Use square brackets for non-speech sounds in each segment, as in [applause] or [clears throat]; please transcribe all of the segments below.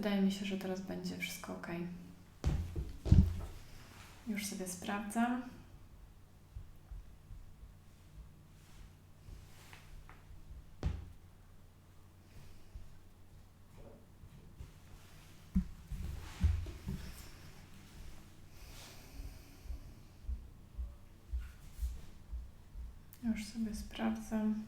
Wydaje mi się, że teraz będzie wszystko ok. Już sobie sprawdzam. Już sobie sprawdzam.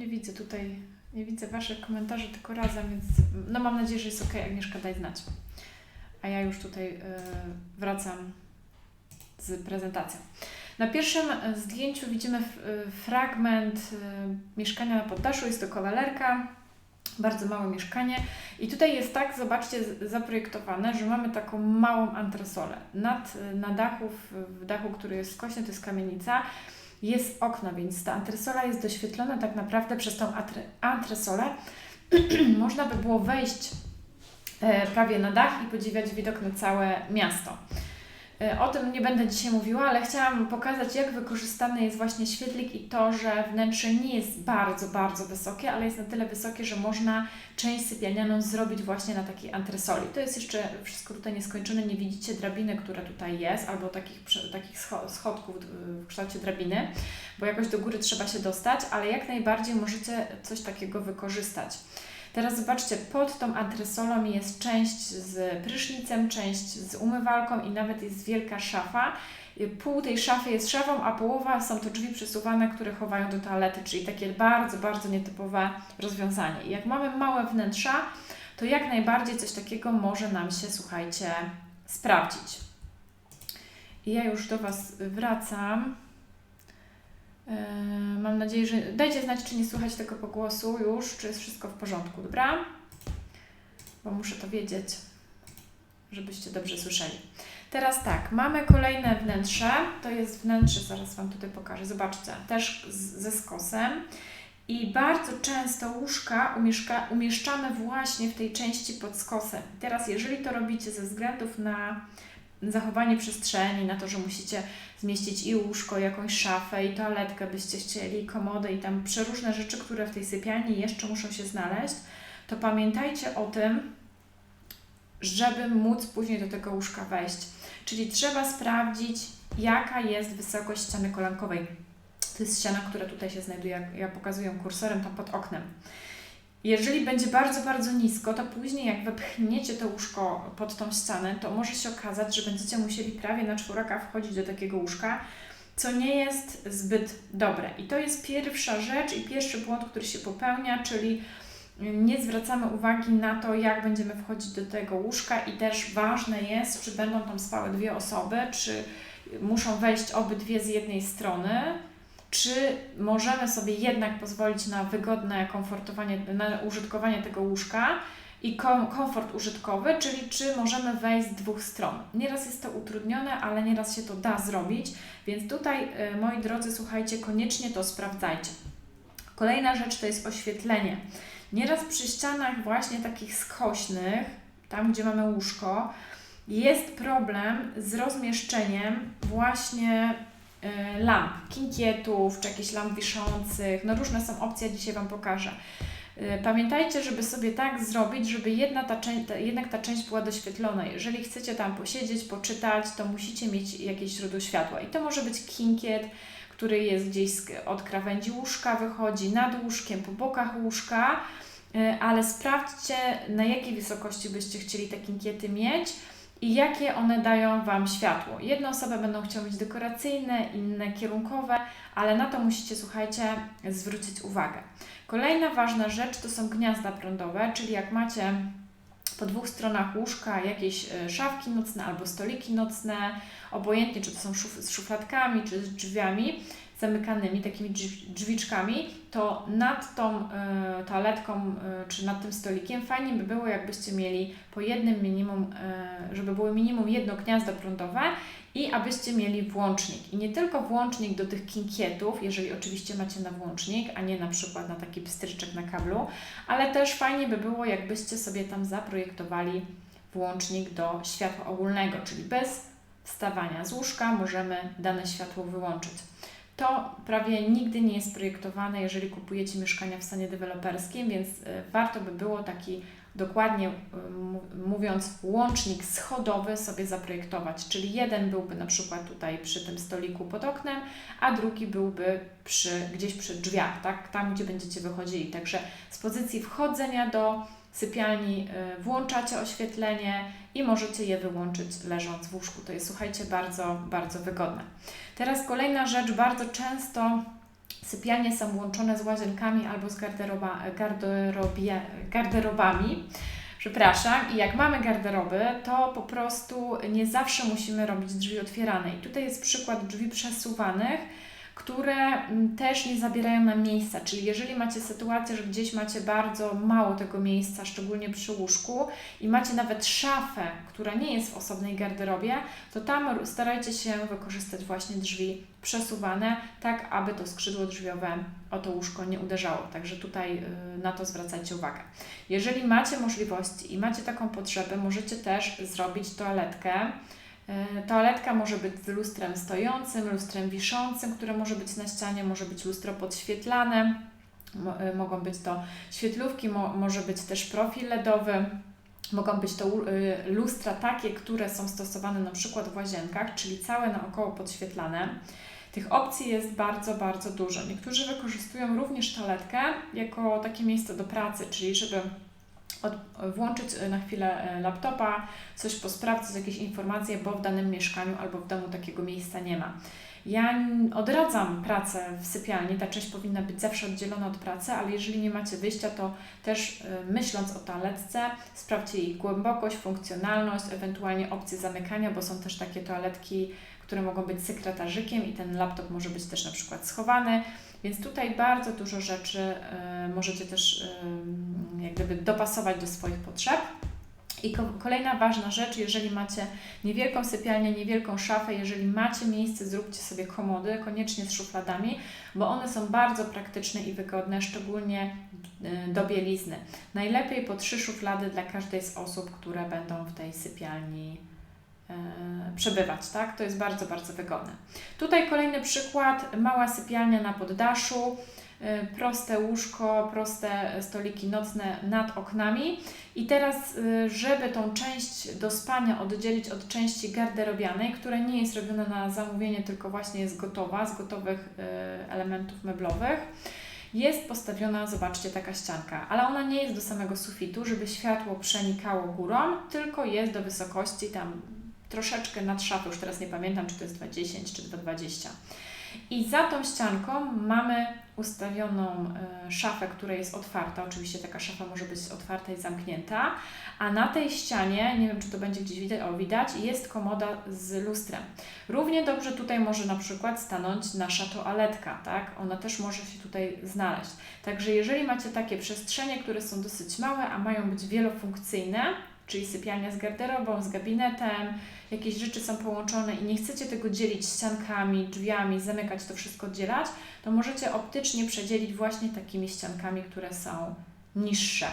Nie widzę tutaj, nie widzę Waszych komentarzy tylko razem, więc no mam nadzieję, że jest ok. Agnieszka, daj znać. A ja już tutaj y, wracam z prezentacją. Na pierwszym e, zdjęciu widzimy y, fragment y, mieszkania na poddaszu. Jest to kawalerka, bardzo małe mieszkanie. I tutaj jest tak, zobaczcie, zaprojektowane, że mamy taką małą antresolę. Nad, y, na dachu, w dachu, który jest skośny, to jest kamienica, jest okno, więc ta antresola jest doświetlona tak naprawdę przez tą antresolę. [clears throat] Można by było wejść e, prawie na dach i podziwiać widok na całe miasto. E, O tym nie będę dzisiaj mówiła, ale chciałam pokazać, jak wykorzystany jest właśnie świetlik i to, że wnętrze nie jest bardzo, bardzo wysokie, ale jest na tyle wysokie, że można część sypialnianą zrobić właśnie na takiej antresoli. To jest jeszcze wszystko tutaj nieskończone, nie widzicie drabiny, która tutaj jest, albo takich, takich scho- schodków w kształcie drabiny, bo jakoś do góry trzeba się dostać, ale jak najbardziej możecie coś takiego wykorzystać. Teraz zobaczcie, pod tą antresolą jest część z prysznicem, część z umywalką i nawet jest wielka szafa. Pół tej szafy jest szafą, a połowa są to drzwi przesuwane, które chowają do toalety, czyli takie bardzo, bardzo nietypowe rozwiązanie. I jak mamy małe wnętrza, to jak najbardziej coś takiego może nam się, słuchajcie, sprawdzić. I ja już do Was wracam. Yy, Mam nadzieję, że. Dajcie znać, czy nie słychać tego pogłosu już, czy jest wszystko w porządku, dobra? Bo muszę to wiedzieć, żebyście dobrze słyszeli. Teraz tak, mamy kolejne wnętrze. To jest wnętrze, zaraz Wam tutaj pokażę. Zobaczcie, też z, ze skosem. I bardzo często łóżka umieszka, umieszczamy właśnie w tej części pod skosem. Teraz, jeżeli to robicie ze względów na zachowanie przestrzeni, na to, że musicie zmieścić i łóżko, jakąś szafę, i toaletkę byście chcieli, komodę, i tam przeróżne rzeczy, które w tej sypialni jeszcze muszą się znaleźć, to pamiętajcie o tym, żeby móc później do tego łóżka wejść. Czyli trzeba sprawdzić, jaka jest wysokość ściany kolankowej. To jest ściana, która tutaj się znajduje, ja pokazuję kursorem, tam pod oknem. Jeżeli będzie bardzo, bardzo nisko, to później jak wepchniecie to łóżko pod tą ścianę, to może się okazać, że będziecie musieli prawie na czworaka wchodzić do takiego łóżka, co nie jest zbyt dobre. I to jest pierwsza rzecz i pierwszy błąd, który się popełnia, czyli nie zwracamy uwagi na to, jak będziemy wchodzić do tego łóżka i też ważne jest, czy będą tam spały dwie osoby, czy muszą wejść obydwie z jednej strony, czy możemy sobie jednak pozwolić na wygodne komfortowanie, na użytkowanie tego łóżka i kom, komfort użytkowy, czyli czy możemy wejść z dwóch stron. Nieraz jest to utrudnione, ale nieraz się to da zrobić, więc tutaj, y, moi drodzy, słuchajcie, koniecznie to sprawdzajcie. Kolejna rzecz to jest oświetlenie. Nieraz przy ścianach właśnie takich skośnych, tam gdzie mamy łóżko, jest problem z rozmieszczeniem właśnie lamp, kinkietów, czy jakichś lamp wiszących. No różne są opcje, dzisiaj Wam pokażę. Y, Pamiętajcie, żeby sobie tak zrobić, żeby jedna ta część, ta, jednak ta część była doświetlona. Jeżeli chcecie tam posiedzieć, poczytać, to musicie mieć jakieś źródło światła. I to może być kinkiet, który jest gdzieś od krawędzi łóżka, wychodzi nad łóżkiem, po bokach łóżka, y, ale sprawdźcie, na jakiej wysokości byście chcieli te kinkiety mieć i jakie one dają Wam światło. Jedne osoby będą chciały mieć dekoracyjne, inne kierunkowe, ale na to musicie, słuchajcie, zwrócić uwagę. Kolejna ważna rzecz to są gniazda prądowe, czyli jak macie po dwóch stronach łóżka jakieś e, szafki nocne albo stoliki nocne, obojętnie czy to są szuf z szufladkami, czy z drzwiami, zamykanymi, takimi drzwi- drzwiczkami, to nad tą e, toaletką e, czy nad tym stolikiem fajnie by było, jakbyście mieli po jednym minimum, e, żeby było minimum jedno gniazdo prądowe i abyście mieli włącznik. I nie tylko włącznik do tych kinkietów, jeżeli oczywiście macie na włącznik, a nie na przykład na taki pstryczek na kablu, ale też fajnie by było, jakbyście sobie tam zaprojektowali włącznik do światła ogólnego, czyli bez wstawania z łóżka możemy dane światło wyłączyć. To prawie nigdy nie jest projektowane, jeżeli kupujecie mieszkania w stanie deweloperskim, więc y, warto by było taki dokładnie mu- mówiąc łącznik schodowy sobie zaprojektować. Czyli jeden byłby na przykład tutaj przy tym stoliku pod oknem, a drugi byłby przy, gdzieś przy drzwiach, tak? tam gdzie będziecie wychodzili. Także z pozycji wchodzenia do sypialni y, włączacie oświetlenie i możecie je wyłączyć leżąc w łóżku. To jest, słuchajcie, bardzo, bardzo wygodne. Teraz kolejna rzecz, bardzo często sypialnie są łączone z łazienkami albo z garderoba, garderobie, garderobami. Przepraszam, i jak mamy garderoby, to po prostu nie zawsze musimy robić drzwi otwierane. I tutaj jest przykład drzwi przesuwanych, które mm, też nie zabierają nam miejsca. Czyli jeżeli macie sytuację, że gdzieś macie bardzo mało tego miejsca, szczególnie przy łóżku, i macie nawet szafę, która nie jest w osobnej garderobie, to tam starajcie się wykorzystać właśnie drzwi przesuwane, tak aby to skrzydło drzwiowe o to łóżko nie uderzało. Także tutaj y, na to zwracajcie uwagę. Jeżeli macie możliwości i macie taką potrzebę, możecie też zrobić toaletkę. Y, Toaletka może być z lustrem stojącym, lustrem wiszącym, które może być na ścianie, może być lustro podświetlane, y, mogą być to świetlówki, mo- może być też profil LEDowy. Mogą być to y, lustra takie, które są stosowane na przykład w łazienkach, czyli całe naokoło podświetlane. Tych opcji jest bardzo, bardzo dużo. Niektórzy wykorzystują również toaletkę jako takie miejsce do pracy, czyli żeby od, włączyć y, na chwilę y, laptopa, coś posprawdzać, jakieś informacje, bo w danym mieszkaniu albo w domu takiego miejsca nie ma. Ja odradzam pracę w sypialni, ta część powinna być zawsze oddzielona od pracy, ale jeżeli nie macie wyjścia, to też y, myśląc o toaletce, sprawdźcie jej głębokość, funkcjonalność, ewentualnie opcje zamykania, bo są też takie toaletki, które mogą być sekretarzykiem i ten laptop może być też na przykład schowany. Więc tutaj bardzo dużo rzeczy y, możecie też y, jak gdyby dopasować do swoich potrzeb. I ko- kolejna ważna rzecz, jeżeli macie niewielką sypialnię, niewielką szafę, jeżeli macie miejsce, zróbcie sobie komody, koniecznie z szufladami, bo one są bardzo praktyczne i wygodne, szczególnie y, do bielizny. Najlepiej po trzy szuflady dla każdej z osób, które będą w tej sypialni e, przebywać, tak? To jest bardzo, bardzo wygodne. Tutaj kolejny przykład, mała sypialnia na poddaszu, e, proste łóżko, proste stoliki nocne nad oknami. I teraz, e, żeby tą część do spania oddzielić od części garderobianej, która nie jest robiona na zamówienie, tylko właśnie jest gotowa z gotowych e, elementów meblowych, jest postawiona, zobaczcie, taka ścianka, ale ona nie jest do samego sufitu, żeby światło przenikało górą, tylko jest do wysokości tam troszeczkę nad szafę, już teraz nie pamiętam, czy to jest 2,10 czy 2,20. I za tą ścianką mamy ustawioną e, szafę, która jest otwarta. Oczywiście taka szafa może być otwarta i zamknięta. A na tej ścianie, nie wiem czy to będzie gdzieś widać, o widać, jest komoda z lustrem. Równie dobrze tutaj może na przykład stanąć nasza toaletka, tak? Ona też może się tutaj znaleźć. Także jeżeli macie takie przestrzenie, które są dosyć małe, a mają być wielofunkcyjne, czyli sypialnia z garderobą, z gabinetem, jakieś rzeczy są połączone i nie chcecie tego dzielić ściankami, drzwiami, zamykać to wszystko, oddzielać, to możecie optycznie przedzielić właśnie takimi ściankami, które są niższe.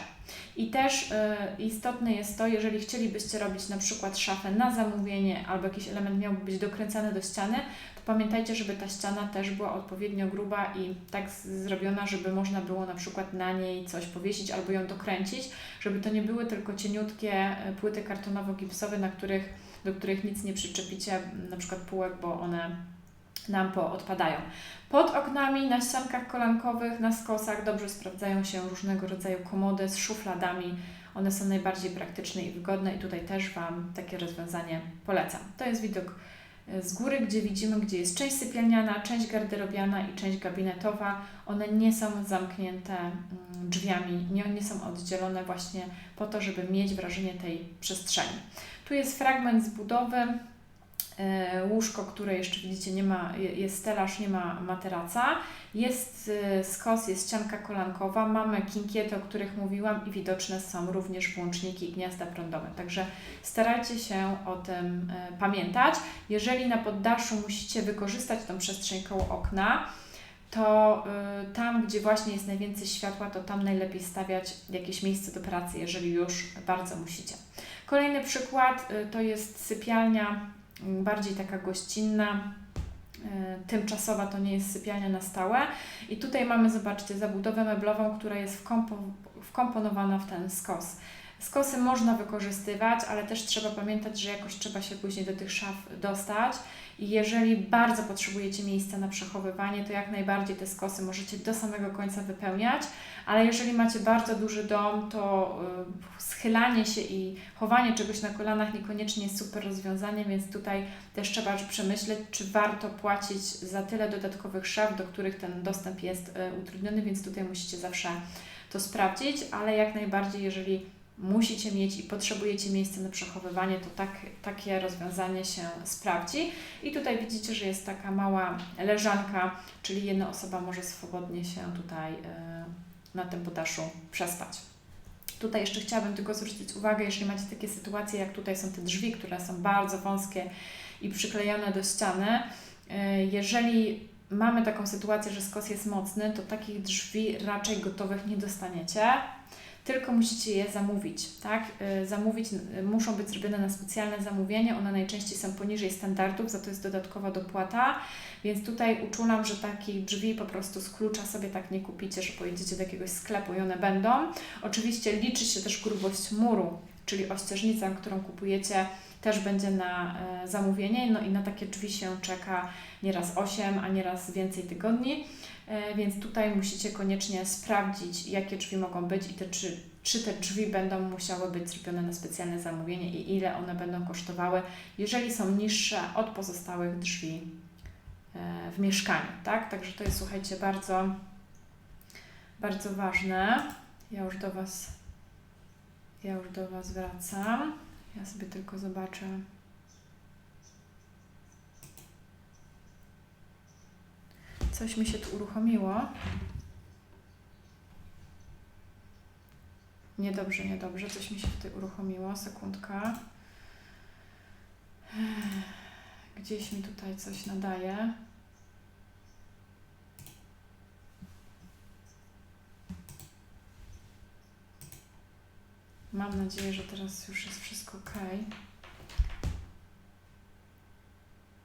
I też y, istotne jest to, jeżeli chcielibyście robić na przykład szafę na zamówienie albo jakiś element miałby być dokręcany do ściany, to pamiętajcie, żeby ta ściana też była odpowiednio gruba i tak zrobiona, żeby można było na przykład na niej coś powiesić albo ją dokręcić, żeby to nie były tylko cieniutkie y, płyty kartonowo-gipsowe, na których, do których nic nie przyczepicie, na przykład półek, bo one nam poodpadają. Pod oknami, na ściankach kolankowych, na skosach dobrze sprawdzają się różnego rodzaju komody z szufladami. One są najbardziej praktyczne i wygodne i tutaj też Wam takie rozwiązanie polecam. To jest widok e, z góry, gdzie widzimy, gdzie jest część sypialniana, część garderobiana i część gabinetowa. One nie są zamknięte mm, drzwiami, nie, nie są oddzielone właśnie po to, żeby mieć wrażenie tej przestrzeni. Tu jest fragment z budowy e, łóżko, które jeszcze widzicie nie ma, je- jest stelaż, nie ma materaca, jest e, skos, jest ścianka kolankowa, mamy kinkiety, o których mówiłam i widoczne są również włączniki i gniazda prądowe. Także starajcie się o tym e, pamiętać. Jeżeli na poddaszu musicie wykorzystać tą przestrzeń koło okna, to tam, gdzie właśnie jest najwięcej światła, to tam najlepiej stawiać jakieś miejsce do pracy, jeżeli już bardzo musicie. Kolejny przykład y, to jest sypialnia, y, bardziej taka gościnna, y, tymczasowa, to nie jest sypialnia na stałe. I tutaj mamy, zobaczcie, zabudowę meblową, która jest wkompo- wkomponowana w ten skos. Skosy można wykorzystywać, ale też trzeba pamiętać, że jakoś trzeba się później do tych szaf dostać. Jeżeli bardzo potrzebujecie miejsca na przechowywanie, to jak najbardziej te skosy możecie do samego końca wypełniać, ale jeżeli macie bardzo duży dom, to y, schylanie się i chowanie czegoś na kolanach niekoniecznie jest super rozwiązaniem, więc tutaj też trzeba przemyśleć, czy warto płacić za tyle dodatkowych szaf, do których ten dostęp jest y, utrudniony, więc tutaj musicie zawsze to sprawdzić, ale jak najbardziej, jeżeli musicie mieć i potrzebujecie miejsca na przechowywanie, to tak, takie rozwiązanie się sprawdzi. I tutaj widzicie, że jest taka mała leżanka, czyli jedna osoba może swobodnie się tutaj y, na tym poddaszu przespać. Tutaj jeszcze chciałabym tylko zwrócić uwagę, jeżeli macie takie sytuacje, jak tutaj są te drzwi, które są bardzo wąskie i przyklejone do ściany, y, jeżeli mamy taką sytuację, że skos jest mocny, to takich drzwi raczej gotowych nie dostaniecie tylko musicie je zamówić, tak? Y, Zamówić, y, muszą być zrobione na specjalne zamówienie, one najczęściej są poniżej standardów, za to jest dodatkowa dopłata, więc tutaj uczulam, że takich drzwi po prostu z klucza sobie tak nie kupicie, że pojedziecie do jakiegoś sklepu i one będą. Oczywiście liczy się też grubość muru, czyli ościeżnica, którą kupujecie, też będzie na e, zamówienie, no i na takie drzwi się czeka nieraz 8, a nieraz więcej tygodni. E, Więc tutaj musicie koniecznie sprawdzić, jakie drzwi mogą być i te, czy, czy te drzwi będą musiały być zrobione na specjalne zamówienie i ile one będą kosztowały, jeżeli są niższe od pozostałych drzwi e, w mieszkaniu, tak? Także to jest, słuchajcie, bardzo, bardzo ważne. Ja już do Was, ja już do Was wracam. Ja sobie tylko zobaczę. Coś mi się tu uruchomiło. Niedobrze, niedobrze. Coś mi się tutaj uruchomiło. Sekundka. Gdzieś mi tutaj coś nadaje. Mam nadzieję, że teraz już jest wszystko ok.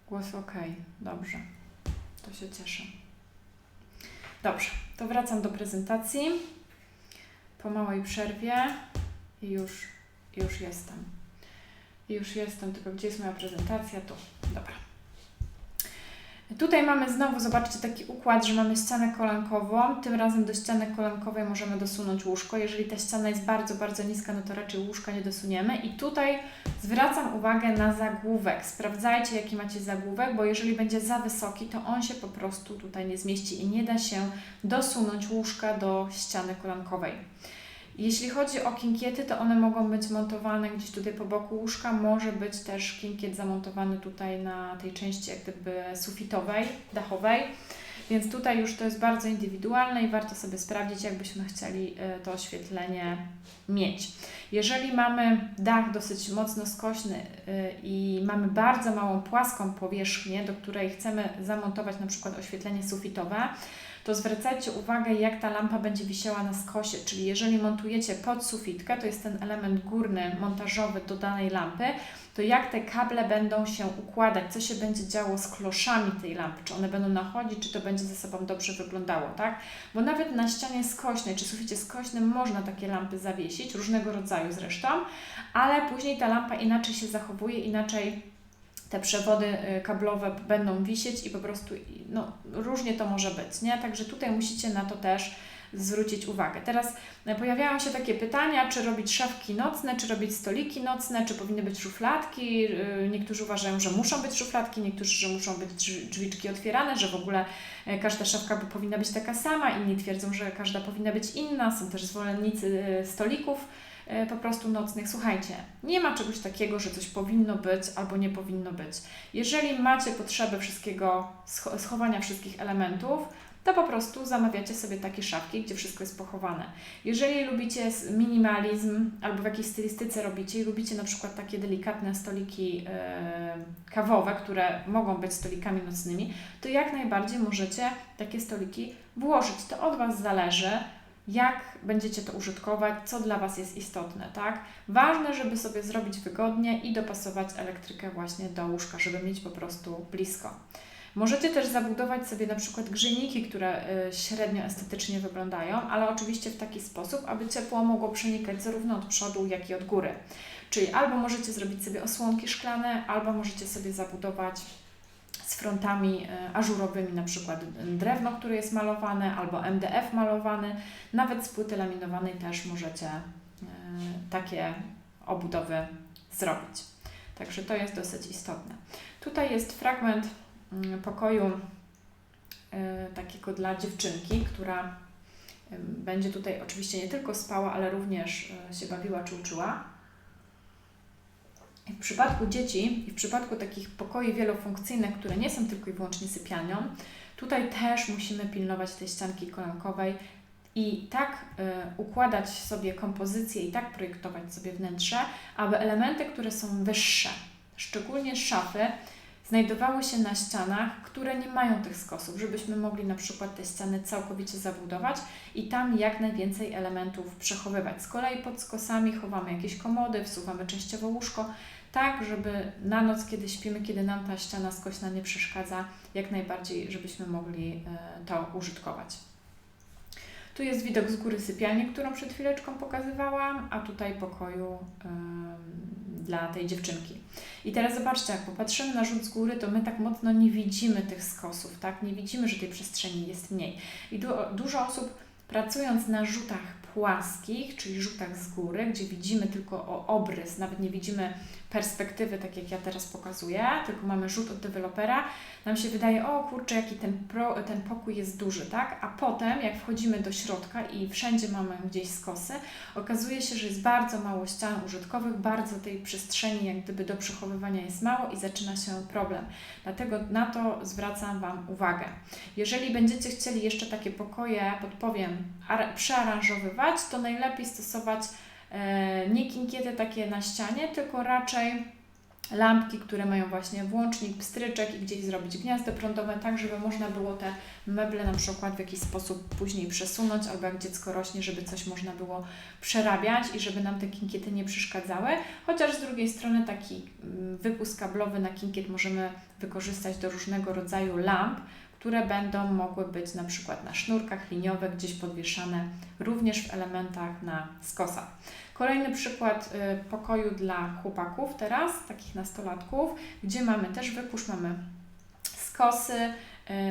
Głos ok. Dobrze. To się cieszę. Dobrze, to wracam do prezentacji. Po małej przerwie i już, już jestem. Już jestem, tylko gdzie jest moja prezentacja? Tu. Tutaj mamy znowu, zobaczcie, taki układ, że mamy ścianę kolankową. Tym razem do ściany kolankowej możemy dosunąć łóżko. Jeżeli ta ściana jest bardzo, bardzo niska, no to raczej łóżka nie dosuniemy. I tutaj zwracam uwagę na zagłówek. Sprawdzajcie, jaki macie zagłówek, bo jeżeli będzie za wysoki, to on się po prostu tutaj nie zmieści i nie da się dosunąć łóżka do ściany kolankowej. Jeśli chodzi o kinkiety, to one mogą być montowane gdzieś tutaj po boku łóżka. Może być też kinkiet zamontowany tutaj na tej części jak gdyby sufitowej, dachowej. Więc tutaj już to jest bardzo indywidualne i warto sobie sprawdzić, jakbyśmy chcieli y, to oświetlenie mieć. Jeżeli mamy dach dosyć mocno skośny y, i mamy bardzo małą płaską powierzchnię, do której chcemy zamontować na przykład oświetlenie sufitowe, to zwracajcie uwagę, jak ta lampa będzie wisiała na skosie, czyli jeżeli montujecie pod sufitkę, to jest ten element górny, montażowy do danej lampy, to jak te kable będą się układać, co się będzie działo z kloszami tej lampy, czy one będą nachodzić, czy to będzie ze sobą dobrze wyglądało, tak? Bo nawet na ścianie skośnej, czy suficie skośnym można takie lampy zawiesić, różnego rodzaju zresztą, ale później ta lampa inaczej się zachowuje, inaczej te przewody y, kablowe będą wisieć i po prostu no, różnie to może być, nie? Także tutaj musicie na to też zwrócić uwagę. Teraz e, pojawiają się takie pytania, czy robić szafki nocne, czy robić stoliki nocne, czy powinny być szufladki. Y, Niektórzy uważają, że muszą być szufladki, niektórzy, że muszą być drzwi- drzwiczki otwierane, że w ogóle każda szafka powinna być taka sama, inni twierdzą, że każda powinna być inna. Są też zwolennicy stolików po prostu nocnych. Słuchajcie, nie ma czegoś takiego, że coś powinno być albo nie powinno być. Jeżeli macie potrzebę wszystkiego, schowania wszystkich elementów, to po prostu zamawiacie sobie takie szafki, gdzie wszystko jest pochowane. Jeżeli lubicie minimalizm albo w jakiejś stylistyce robicie i lubicie na przykład takie delikatne stoliki yy, kawowe, które mogą być stolikami nocnymi, to jak najbardziej możecie takie stoliki włożyć. To od Was zależy, jak będziecie to użytkować, co dla Was jest istotne, tak? Ważne, żeby sobie zrobić wygodnie i dopasować elektrykę właśnie do łóżka, żeby mieć po prostu blisko. Możecie też zabudować sobie na przykład grzejniki, które y, średnio estetycznie wyglądają, ale oczywiście w taki sposób, aby ciepło mogło przenikać zarówno od przodu, jak i od góry. Czyli albo możecie zrobić sobie osłonki szklane, albo możecie sobie zabudować z frontami y, ażurowymi, na przykład drewno, które jest malowane, albo MDF malowany, nawet z płyty laminowanej też możecie y, takie obudowy zrobić. Także to jest dosyć istotne. Tutaj jest fragment Mm, pokoju e, takiego dla dziewczynki, która będzie tutaj oczywiście nie tylko spała, ale również e, się bawiła czy uczyła. W przypadku dzieci i w przypadku takich pokoi wielofunkcyjnych, które nie są tylko i wyłącznie sypialnią, tutaj też musimy pilnować tej ścianki kolankowej i tak y, układać sobie kompozycję i tak projektować sobie wnętrze, aby elementy, które są wyższe, szczególnie szafy, znajdowały się na ścianach, które nie mają tych skosów, żebyśmy mogli na przykład te ściany całkowicie zabudować i tam jak najwięcej elementów przechowywać. Z kolei pod skosami chowamy jakieś komody, wsuwamy częściowo łóżko, tak żeby na noc, kiedy śpimy, kiedy nam ta ściana skośna nie przeszkadza, jak najbardziej, żebyśmy mogli e, to użytkować. Tu jest widok z góry sypialni, którą przed chwileczką pokazywałam, a tutaj pokoju dla tej dziewczynki. I teraz zobaczcie, jak popatrzymy na rzut z góry, to my tak mocno nie widzimy tych skosów, tak? Nie widzimy, że tej przestrzeni jest mniej. I du dużo osób pracując na rzutach płaskich, czyli rzutach z góry, gdzie widzimy tylko obrys, nawet nie widzimy perspektywy, tak jak ja teraz pokazuję, tylko mamy rzut od dewelopera, nam się wydaje, o kurczę, jaki ten, pro, ten pokój jest duży, tak? A potem, jak wchodzimy do środka i wszędzie mamy gdzieś skosy, okazuje się, że jest bardzo mało ścian użytkowych, bardzo tej przestrzeni jak gdyby do przechowywania jest mało i zaczyna się problem. Dlatego na to zwracam Wam uwagę. Jeżeli będziecie chcieli jeszcze takie pokoje, podpowiem, przearanżowywać, to najlepiej stosować nie kinkiety takie na ścianie, tylko raczej lampki, które mają właśnie włącznik, pstryczek i gdzieś zrobić gniazdo prądowe, tak żeby można było te meble na przykład w jakiś sposób później przesunąć, albo jak dziecko rośnie, żeby coś można było przerabiać i żeby nam te kinkiety nie przeszkadzały. Chociaż z drugiej strony taki mm, wypust kablowy na kinkiet możemy wykorzystać do różnego rodzaju lamp, które będą mogły być na przykład na sznurkach liniowych, gdzieś podwieszane, również w elementach na skosach. Kolejny przykład y, pokoju dla chłopaków teraz, takich nastolatków, gdzie mamy też wypusz, mamy skosy,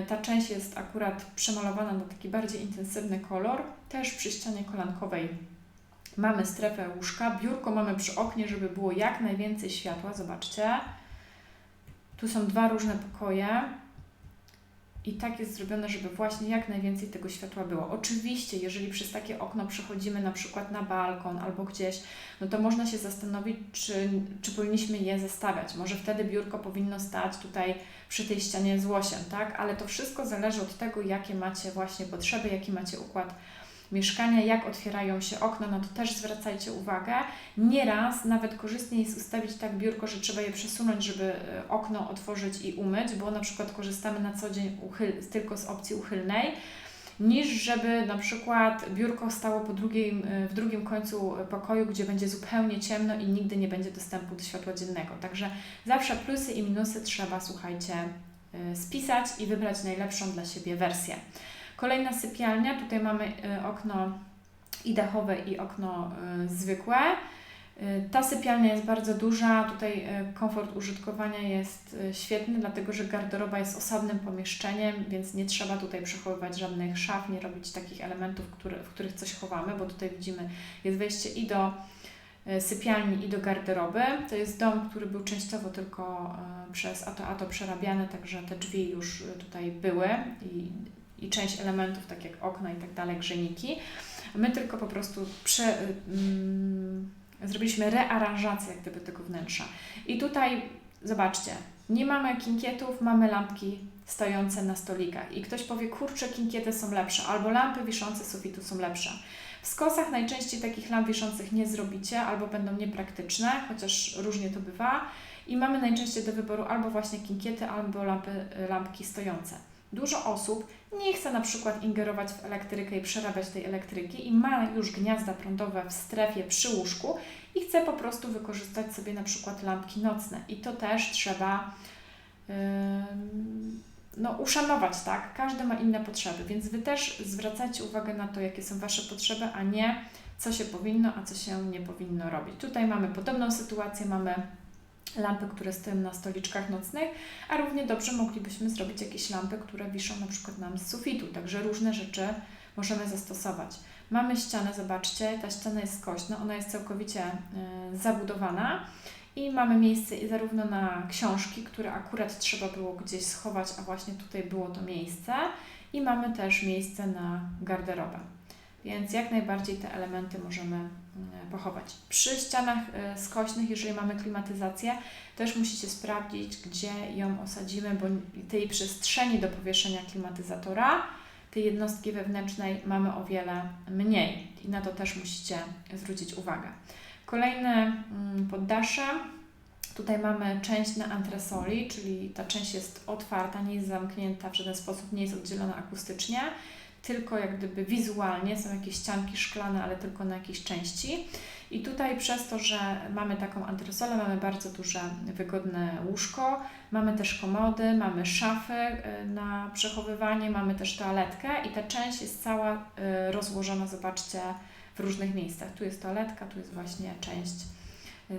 y, ta część jest akurat przemalowana na taki bardziej intensywny kolor, też przy ścianie kolankowej. Mamy strefę łóżka, biurko mamy przy oknie, żeby było jak najwięcej światła, zobaczcie. Tu są dwa różne pokoje, i tak jest zrobione, żeby właśnie jak najwięcej tego światła było. Oczywiście, jeżeli przez takie okno przechodzimy na przykład na balkon albo gdzieś, no to można się zastanowić, czy, czy powinniśmy je zestawiać. Może wtedy biurko powinno stać tutaj przy tej ścianie z łosiem, tak? Ale to wszystko zależy od tego, jakie macie właśnie potrzeby, jaki macie układ mieszkania, jak otwierają się okna, no to też zwracajcie uwagę. Nieraz nawet korzystnie jest ustawić tak biurko, że trzeba je przesunąć, żeby e, okno otworzyć i umyć, bo na przykład korzystamy na co dzień uchyl, tylko z opcji uchylnej niż żeby na przykład biurko stało po drugim, e, w drugim końcu pokoju, gdzie będzie zupełnie ciemno i nigdy nie będzie dostępu do światła dziennego. Także zawsze plusy i minusy trzeba, słuchajcie, e, spisać i wybrać najlepszą dla siebie wersję. Kolejna sypialnia, tutaj mamy y, okno i dachowe i okno y, zwykłe. Y, ta sypialnia jest bardzo duża, tutaj komfort użytkowania jest świetny, dlatego że garderoba jest osobnym pomieszczeniem, więc nie trzeba tutaj przechowywać żadnych szaf, nie robić takich elementów, które, w których coś chowamy, bo tutaj widzimy, jest wejście i do sypialni i do garderoby. To jest dom, który był częściowo tylko przez Ato Ato przerabiany, także te drzwi już tutaj były i i część elementów, tak jak okna i tak dalej, grzejniki. My tylko po prostu prze, mm, zrobiliśmy rearanżację jak gdyby tego wnętrza. I tutaj zobaczcie, nie mamy kinkietów, mamy lampki stojące na stolikach. I ktoś powie, kurczę, kinkiety są lepsze, albo lampy wiszące sufitu są lepsze. W skosach najczęściej takich lamp wiszących nie zrobicie, albo będą niepraktyczne, chociaż różnie to bywa. I mamy najczęściej do wyboru albo właśnie kinkiety, albo lampy, lampki stojące. Dużo osób nie chce na przykład ingerować w elektrykę i przerabiać tej elektryki i ma już gniazda prądowe w strefie przy łóżku i chce po prostu wykorzystać sobie na przykład lampki nocne. I to też trzeba ym, no, uszanować, tak? Każdy ma inne potrzeby, więc Wy też zwracajcie uwagę na to, jakie są Wasze potrzeby, a nie co się powinno, a co się nie powinno robić. Tutaj mamy podobną sytuację, mamy lampy, które stoją na stoliczkach nocnych, a równie dobrze moglibyśmy zrobić jakieś lampy, które wiszą na przykład nam z sufitu, także różne rzeczy możemy zastosować. Mamy ścianę, zobaczcie, ta ściana jest skośna, ona jest całkowicie y, zabudowana i mamy miejsce i zarówno na książki, które akurat trzeba było gdzieś schować, a właśnie tutaj było to miejsce i mamy też miejsce na garderobę. Więc jak najbardziej te elementy możemy pochować. Przy ścianach y, skośnych, jeżeli mamy klimatyzację, też musicie sprawdzić, gdzie ją osadzimy, bo tej przestrzeni do powieszenia klimatyzatora, tej jednostki wewnętrznej mamy o wiele mniej i na to też musicie zwrócić uwagę. Kolejne mm, poddasze. Tutaj mamy część na antresoli, czyli ta część jest otwarta, nie jest zamknięta w żaden sposób, nie jest oddzielona akustycznie tylko jak gdyby wizualnie są jakieś ścianki szklane, ale tylko na jakiejś części. I tutaj przez to, że mamy taką antresolę, mamy bardzo duże, wygodne łóżko, mamy też komody, mamy szafy y, na przechowywanie, mamy też toaletkę i ta część jest cała y, rozłożona, zobaczcie, w różnych miejscach. Tu jest toaletka, tu jest właśnie część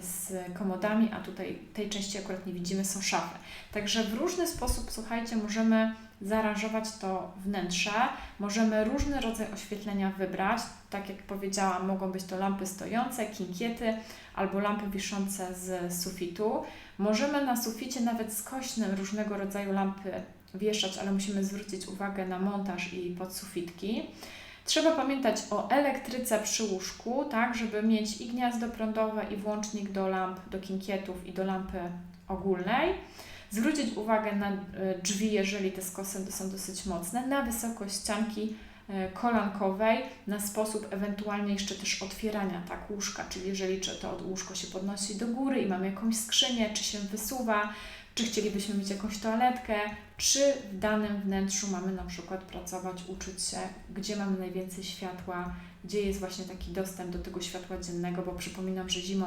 z komodami, a tutaj tej części akurat nie widzimy, są szafy. Także w różny sposób, słuchajcie, możemy zaaranżować to wnętrze, możemy różny rodzaj oświetlenia wybrać. Tak jak powiedziałam, mogą być to lampy stojące, kinkiety albo lampy wiszące z sufitu. Możemy na suficie nawet skośnym różnego rodzaju lampy wieszać, ale musimy zwrócić uwagę na montaż i podsufitki. Trzeba pamiętać o elektryce przy łóżku, tak, żeby mieć i gniazdo prądowe, i włącznik do lamp, do kinkietów i do lampy ogólnej. Zwrócić uwagę na e, drzwi, jeżeli te skosy są dosyć mocne, na wysokość ścianki e, kolankowej, na sposób ewentualnie jeszcze też otwierania tak łóżka, czyli jeżeli czy to łóżko się podnosi do góry i mamy jakąś skrzynię, czy się wysuwa, czy chcielibyśmy mieć jakąś toaletkę, czy w danym wnętrzu mamy na przykład pracować, uczyć się, gdzie mamy najwięcej światła, gdzie jest właśnie taki dostęp do tego światła dziennego, bo przypominam, że zimą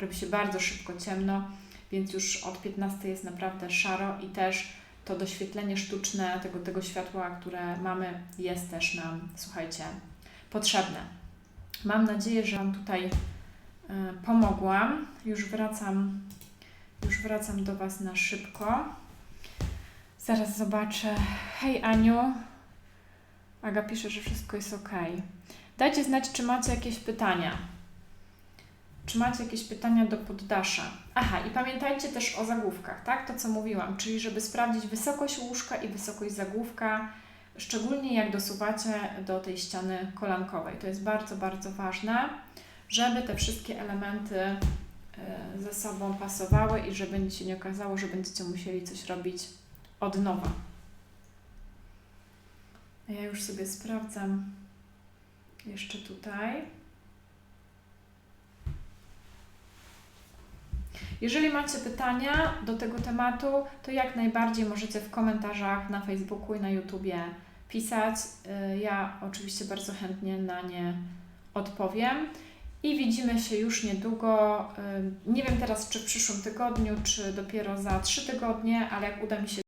robi się bardzo szybko ciemno, więc już od 15 jest naprawdę szaro i też to doświetlenie sztuczne tego, tego światła, które mamy, jest też nam, słuchajcie, potrzebne. Mam nadzieję, że Wam tutaj y, pomogłam. Już wracam, już wracam do Was na szybko. Zaraz zobaczę. Hej Aniu. Aga pisze, że wszystko jest ok. Dajcie znać, czy macie jakieś pytania. Czy macie jakieś pytania do poddasza? Aha, i pamiętajcie też o zagłówkach, tak? To, co mówiłam, czyli żeby sprawdzić wysokość łóżka i wysokość zagłówka, szczególnie jak dosuwacie do tej ściany kolankowej. To jest bardzo, bardzo ważne, żeby te wszystkie elementy e, ze sobą pasowały i żeby się nie okazało, że będziecie musieli coś robić od nowa. Ja już sobie sprawdzam jeszcze tutaj. Jeżeli macie pytania do tego tematu, to jak najbardziej możecie w komentarzach na Facebooku i na YouTubie pisać. Y, Ja oczywiście bardzo chętnie na nie odpowiem. I widzimy się już niedługo. Y, Nie wiem teraz, czy w przyszłym tygodniu, czy dopiero za trzy tygodnie, ale jak uda mi się